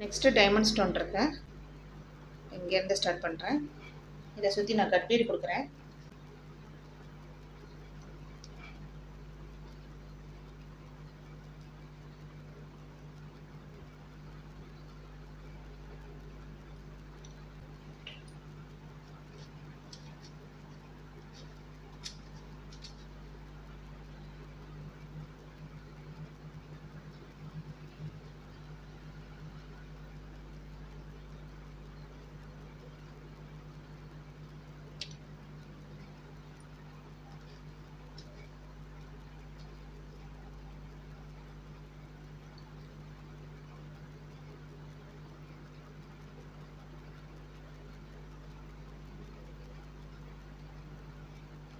Next diamond stone இருக்கேன் இங்கேருந்து start பண்ணுறேன் இதை சுற்றி நான் கட் பீடு கொடுக்குறேன்.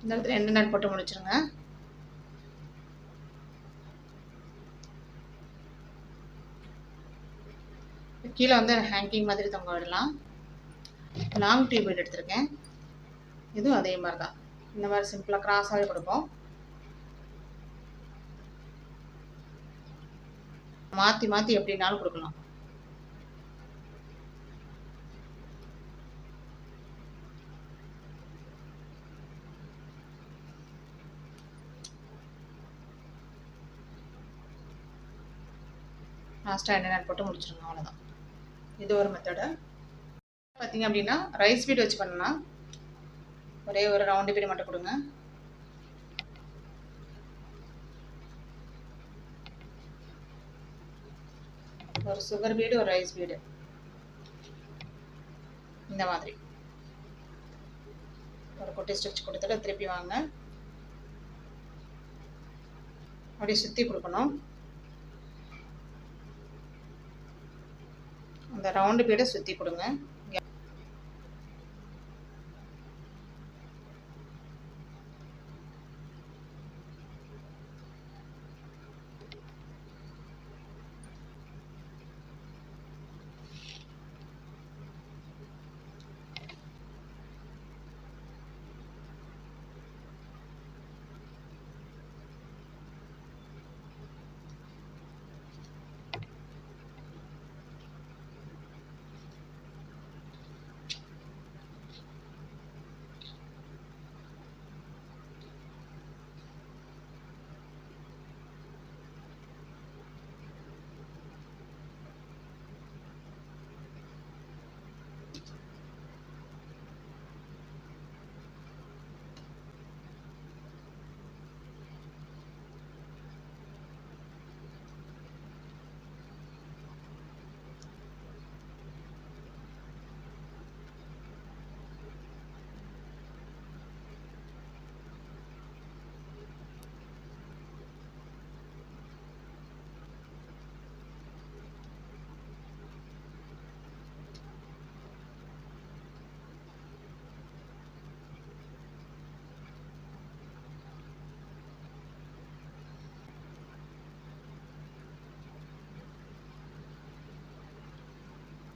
இந்த இடத்துல ரெண்டு நாள் போட்டு முடிச்சிருங்க? கீழே வந்து ஹேங்கிங் மாதிரி தொங்க விடலாம். லாங் டியூப் எடுத்திருக்கேன். இதுவும் அதே மாதிரி தான் இந்த மாதிரி சிம்பிளாக கிராஸாகவே கொடுப்போம். மாற்றி மாற்றி எப்படினாலும் கொடுக்கலாம். லாஸ்ட்டாக எண்ணெய் போட்டு முடிச்சிருங்க அவ்வளோதான் இது ஒரு மெத்தடு பார்த்தீங்க அப்படின்னா ரைஸ் பீட் வச்சு பண்ணலாம். ஒரே ஒரு ரவுண்டு பீடு மட்டும் கொடுங்க. ஒரு சுகர் பீடு ஒரு ரைஸ் பீடு இந்த மாதிரி. ஒரு குட்டி ஸ்டிச் கொடுத்துட்டு திருப்பி வாங்க. அப்படியே சுற்றி கொடுக்கணும். இந்த ரவுண்டு பீடை சுற்றி கொடுங்க.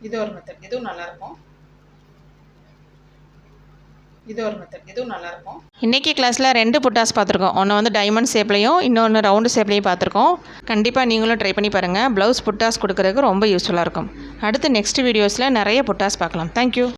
இது ஒரு மெத்தட் இதுவும் நல்லாயிருக்கும். இது ஒரு மெத்தட் இதுவும் நல்லாயிருக்கும். இன்றைக்கி கிளாஸில் ரெண்டு புட்டாஸ் பார்த்துருக்கோம். ஒன்று வந்து டைமண்ட் ஷேப்லையும் இன்னொன்று ரவுண்டு ஷேப்லையும் பார்த்துருக்கோம். கண்டிப்பாக நீங்களும் ட்ரை பண்ணி பாருங்கள் ப்ளவுஸ் புட்டாஸ் கொடுக்குறதுக்கு ரொம்ப யூஸ்ஃபுல்லாக இருக்கும். அடுத்து நெக்ஸ்ட் வீடியோஸில் நிறைய புட்டாஸ் பார்க்கலாம். தேங்க்யூ